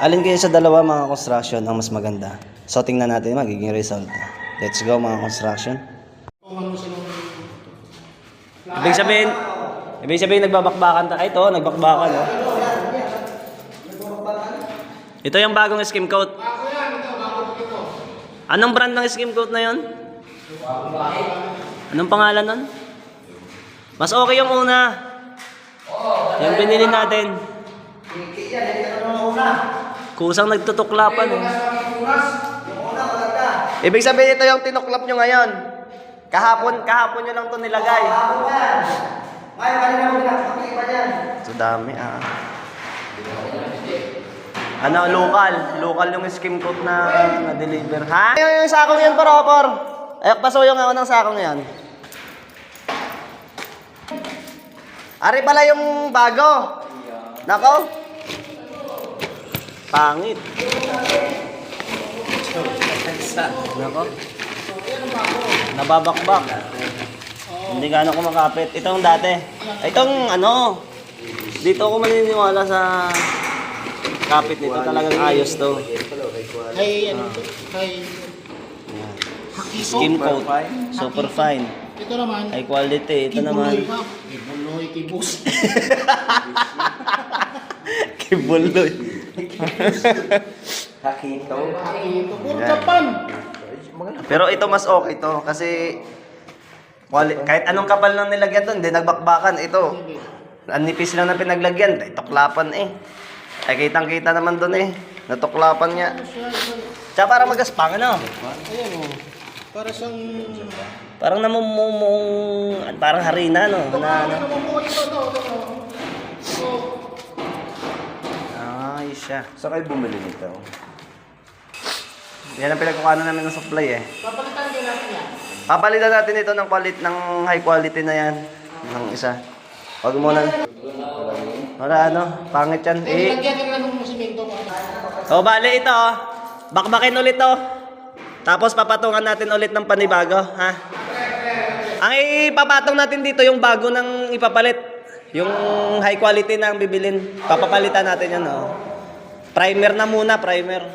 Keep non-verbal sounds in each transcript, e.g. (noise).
Alin kayo sa dalawa mga construction ang mas maganda? So tingnan natin magiging result. Let's go mga construction. Ibig sabihin, ibig sabihin nagbabakbakan ta. Ito, nagbakbakan. Oh. Ito yung bagong skim coat. Anong brand ng skim coat na yon? Anong pangalan nun? Mas okay yung una. Yung binili natin. Kusang nagtutuklapan eh. Ibig sabihin ito yung tinuklap nyo ngayon. Kahapon, kahapon nyo lang to nilagay. So dami ah. Ano, local. Local yung skim coat na na-deliver. Ha? Yung, yung sakong yun, paropor. Ay, pasuyo nga ako ng sakong yan. Ari pala yung bago. Nako. Pangit. Nako. Nababakbak. Hindi gaano ko makapit. Itong dati. Itong ano. Dito ako maniniwala sa kapit nito. Talagang ayos to. Kay ano to? Kay. Skim coat. Super fine. Ito naman. High quality. Ito naman. Kibuloy. Kibuloy, kibus. (laughs) Kibuloy. (laughs) Hakito. Ito, puro Yan. Japan. Pero ito mas okay to kasi quali- kahit anong kapal ng nilagyan doon, hindi nagbakbakan. Ito, ang nipis lang na pinaglagyan, ay tuklapan eh. Ay kitang-kita naman doon eh. Natuklapan niya. Tsaka para magaspang ano. Ayan o. Para siyang... Parang namumumung, parang harina no. Na, ano. Siya. Saan kayo bumili nito? Yan ang pinagkukano namin ng supply eh. Papalitan din natin yan. Papalitan natin ito ng quality, ng high quality na yan. Ng isa. Huwag mo na. Wala ano, pangit yan. Eh, lagyan ka lang ng simento. O, bale ito, oh. bakbakin ulit to. Tapos papatungan natin ulit ng panibago, ha? Ang ipapatong natin dito yung bago ng ipapalit. Yung high quality na ang bibilin. Papapalitan natin yan, oh. Primer na muna, primer.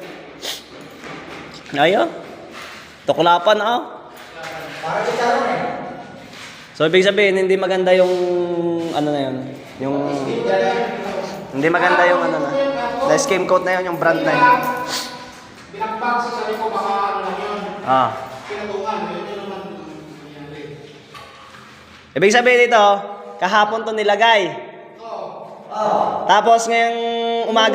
Ayo. Tuklapan, oh. So, ibig sabihin, hindi maganda yung, ano na yun, yung, hindi maganda yung, ano na, na skim coat na yun, yung brand na yun. Binagpag sa sabi ko baka ano lang yun. Ah. Pinatungan. Yun yun naman. Ibig sabihin ito, kahapon to nilagay. Tapos ngayong umaga,